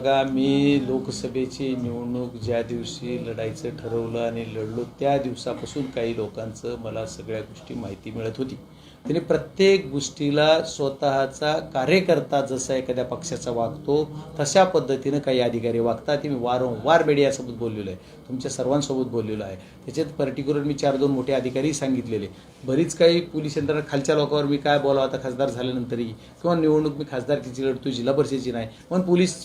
बघा मी लोकसभेची निवडणूक ज्या दिवशी लढायचं ठरवलं आणि लढलो त्या दिवसापासून काही लोकांचं मला सगळ्या गोष्टी माहिती मिळत होती. त्याने प्रत्येक गोष्टीला स्वतःचा कार्यकर्ता जसा एखाद्या पक्षाचा वागतो तशा पद्धतीनं काही अधिकारी वागतात. ते मी वारंवार मीडियासोबत बोललेलो आहे. तुमच्या सर्वांसोबत बोललेलो आहे. त्याच्यात पर्टिक्युलर मी चार दोन मोठे अधिकारी सांगितलेले. बरीच काही पोलीस यंत्रणा खालच्या लोकांवर मी काय बोलावं आता खासदार झाल्यानंतरही किंवा निवडणूक मी खासदारकीची लढतो जिल्हा परिषदेची नाही. पण पोलीस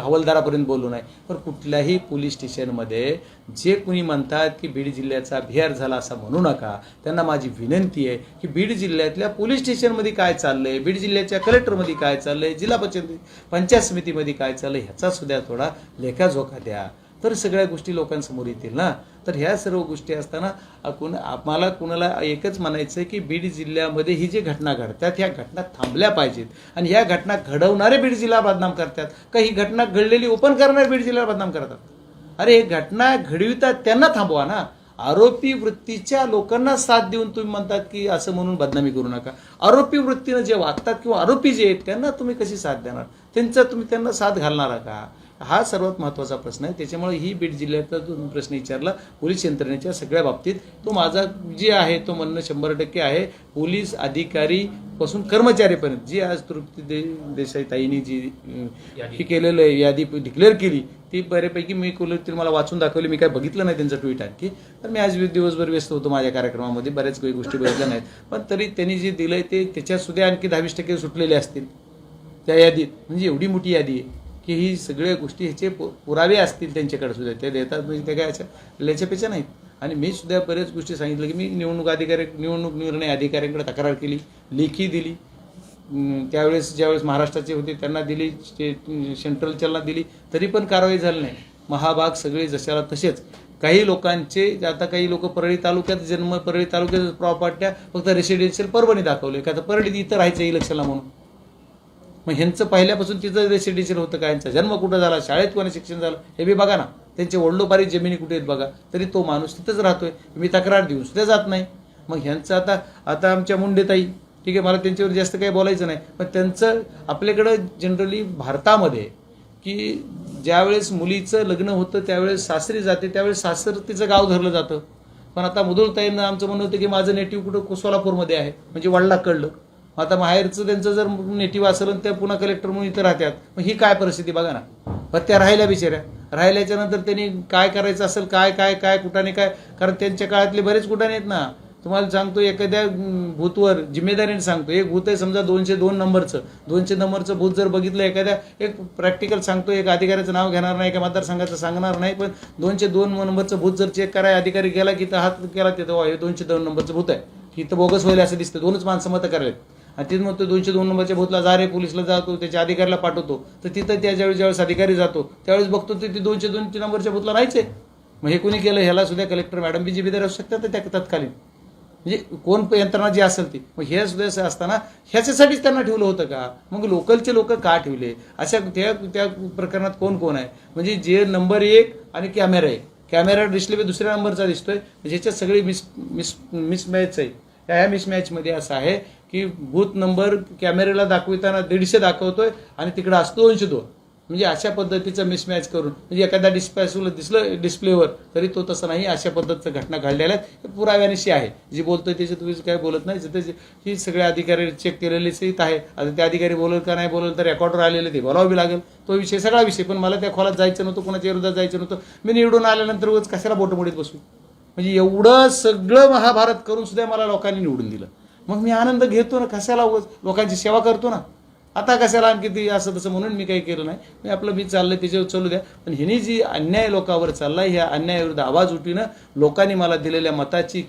हवालदारापर्यंत बोलू नाही पण कुठल्याही पोलीस स्टेशनमध्ये जे कुणी म्हणतात की बीड जिल्ह्याचा बिहार झाला असा म्हणू नका त्यांना माझी विनंती आहे की बीड जिल्ह्यातल्या पोलीस स्टेशनमध्ये काय चाललंय बीड जिल्ह्याच्या कलेक्टरमध्ये काय चाललंय जिल्हा पंचायत पंचायत समितीमध्ये काय चाललंय ह्याचा सुद्धा थोडा लेखाजोखा द्या. तर सगळ्या गोष्टी लोकांसमोर येतील ना? तर ह्या सर्व गोष्टी असताना कुण आम्हाला कुणाला एकच म्हणायचं आहे की बीड जिल्ह्यामध्ये ही जी घटना घडतात ह्या घटना थांबल्या पाहिजेत. आणि ह्या घटना घडवणारे बीड जिल्हा बदनाम करतात. का ही घटना घडलेली ओपन करणारे बीड जिल्हा बदनाम करतात? अरे हे घटना घडवितात त्यांना थांबवा ना. आरोपी वृत्तीच्या लोकांना साथ देऊन तुम्ही म्हणतात की असं म्हणून बदनामी करू नका. आरोपी वृत्तीनं जे वागतात किंवा आरोपी जे आहेत त्यांना तुम्ही कशी साथ देणार? त्यांचा तुम्ही त्यांना साथ घालणार का? हा सर्वात महत्त्वाचा प्रश्न आहे. त्याच्यामुळे ही बीड जिल्ह्याचा जो तुम्ही प्रश्न विचारला पोलीस यंत्रणेच्या सगळ्या बाबतीत तो माझा जे आहे तो म्हणणं शंभर टक्के आहे. पोलीस अधिकारी पासून कर्मचारीपर्यंत जी आज तृप्ती दे देसाई ताईंनी जी हे केलेलं आहे यादी डिक्लेअर केली ती बऱ्यापैकी मी कोल मला वाचून दाखवली. मी काय बघितलं नाही त्यांचं ट्विट आणखी. तर मी आज दिवसभर व्यस्त होतो माझ्या कार्यक्रमामध्ये बऱ्याच काही गोष्टी बघितल्या नाहीत. पण तरी त्यांनी जे दिलंय ते त्याच्यात सुद्धा आणखी दहावीस टक्के सुटलेले असतील. त्या यादीत. म्हणजे एवढी मोठी यादी आहे. की ही सगळ्या गोष्टी ह्याचे पु- पुरावे असतील त्यांच्याकडे सुद्धा. ते देतात म्हणजे ते काय याच्या ल्याच्यापेक्षा नाहीत. आणि मी सुद्धा बऱ्याच गोष्टी सांगितलं की मी निवडणूक अधिकारी निवडणूक निर्णय अधिकाऱ्यांकडे तक्रार केली लेखी दिली. त्यावेळेस ज्यावेळेस महाराष्ट्राचे होते त्यांना दिली सेंट्रलच्याला दिली तरी पण कारवाई झाली नाही. महाभाग सगळे जशाला तसेच. काही लोकांचे आता काही लोक परळी तालुक्यात जन्म परळी तालुक्यात प्रॉपर्ट्या फक्त रेसिडेन्शियल परभणी दाखवले. का तर परळीत इथं राहायचं इलेक्शनला म्हणून. मग ह्यांचं पहिल्यापासून तिचं रेसिडेन्शियल होतं का यांचा? जन्म कुठं झाला? शाळेत कोणा शिक्षण झालं? हे बी बघा ना. त्यांचे वडलोपारी जमिनी कुठे आहेत बघा? तरी तो माणूस तिथंच राहतोय. मी तक्रार देऊन सुद्धा जात नाही. मग ह्यांचं आता आता आमच्या मुंडेताई ठीक आहे मला त्यांच्यावर जास्त काही बोलायचं नाही. पण त्यांचं आपल्याकडं जनरली भारतामध्ये की ज्यावेळेस मुलीचं लग्न होतं त्यावेळेस सासरी जाते त्यावेळेस सासर तिचं गाव धरलं जातं. पण आता मुदुळताईंना आमचं म्हणणं होतं की माझं नेटिव्ह कुठं सोलापूरमध्ये आहे. म्हणजे वडला कळलं आता माहेरचं त्यांचं जर नेटिव्ह असेल आणि त्या पुन्हा कलेक्टर म्हणून इथं राहतात मग ही काय परिस्थिती बघा ना. मग त्या राहिल्या बिचाऱ्या. राहिल्याच्या नंतर त्यांनी काय करायचं असेल काय काय काय कुठाने काय? कारण त्यांच्या काळातले बरेच कुठाने आहेत ना. तुम्हाला सांगतो एखाद्या भूतवर जिम्मेदारीने सांगतो. एक भूत आहे समजा दोनशे दोन नंबरचं. दोनशे नंबरचं भूत जर बघितलं एखाद्या एक प्रॅक्टिकल सांगतो एक अधिकाऱ्याचं नाव घेणार नाही एका मतदारसंघाचं सांगणार नाही पण दोनशे दोन नंबरचं भूत जर चेक कराय अधिकारी गेला की तर हात केला तिथं हे दोनशे दोन नंबरचं भूत आहे. इथं बोगस होईल असं दिसतं दोनच माणसं मतं करायला आणि तिथं म्हणतो दोनशे दोन नंबरच्या भूतला जा रे पोलिसला जातो त्याच्या अधिकाऱ्याला पाठवतो. तर तिथं त्या ज्यावेळेस ज्यावेळेस अधिकारी जातो त्यावेळेस बघतो ते दोनशे दोन नंबरच्या भूतला नाहीच आहे मग हे कोणी केलं? ह्याला सुद्धा कलेक्टर मॅडम बी जिम्मेदार असू शकतात त्या तत्कालीन. म्हणजे कोण यंत्रणा जी असेल ती. मग हे सुद्धा असं असताना ह्याच्यासाठीच त्यांना ठेवलं होतं का? मग लोकलचे लोक का ठेवले? अशा त्या त्या प्रकरणात कोण कोण आहे? म्हणजे जे नंबर एक आणि कॅमेरा एक. कॅमेरा डिस्प्ले दुसऱ्या नंबरचा दिसतोय. ज्याच्यात सगळी मिस मिस मिसमॅच आहे. ह्या मिसमॅचमध्ये असं आहे की बूथ नंबर कॅमेऱ्याला दाखविताना दीडशे दाखवतोय आणि तिकडं असतो दोनशे दोन. म्हणजे अशा पद्धतीचं मिसमॅच करून म्हणजे एखाद्या डिस्पॅचला दिसलं डिस्प्लेवर तरी तो तसं नाही अशा पद्धतीचं घटना घडलेल्या आहेत. पुराव्यानिशी आहे. जी बोलतोय त्याच्यात तुम्ही काय बोलत नाही जिथे ही सगळे अधिकारी चेक केलेली इथं आहे. आता ते अधिकारी बोलल का नाही बोलल तर रेकॉर्डर आलेले ते बोलावं बी लागेल. तो विषय सगळा विषय. पण मला त्या खोलात जायचं नव्हतं कोणाच्या विरोधात जायचं नव्हतं. मी निवडून आल्यानंतर उगाच कशाला बोटमोडीत बसू? म्हणजे एवढं सगळं महाभारत करून सुद्धा मला लोकांनी निवडून दिलं. मग मी आनंद घेतो ना कशाला लोकांची सेवा करतो ना? आता कशाला आणखी ती असं तसं म्हणून मी काही केलं नाही. मी आपलं मी चाललंय त्याच्यावर चालू द्या. पण हिने जी अन्याय लोकांवर चाललाय ह्या अन्यायाविरुद्ध आवाज उठविणं लोकांनी मला दिलेल्या मताची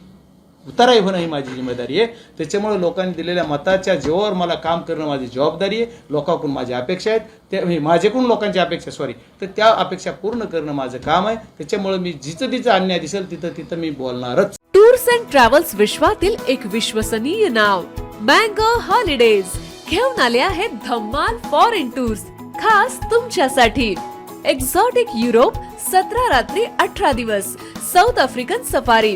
उताराई होणं ही माझी जिम्मेदारी आहे. त्याच्यामुळे लोकांनी दिलेल्या मताच्या जीवावर मला काम करणं माझी जबाबदारी आहे. लोकांकडून माझी अपेक्षा आहेत. त्या माझ्याकडून लोकांची अपेक्षा सॉरी तर त्या अपेक्षा पूर्ण करणं माझं काम आहे. त्याच्यामुळे मी जिथं तिथं अन्याय दिसेल तिथं तिथं मी बोलणारच. टूर्स अँड ट्रॅव्हल्स विश्वातील एक विश्वसनीय नाव मँगो हॉलिडेज. घेऊन आले आहेत धम्माल फॉरेन टूर्स खास तुमच्यासाठी. एक्झॉटिक युरोप सतरा रात्री अठरा दिवस. साऊथ आफ्रिकन सफारी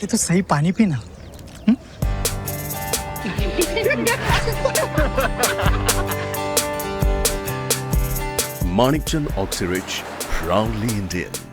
पहले तो सही पानी पीना Manikchand Oxyrich, proudly Indian.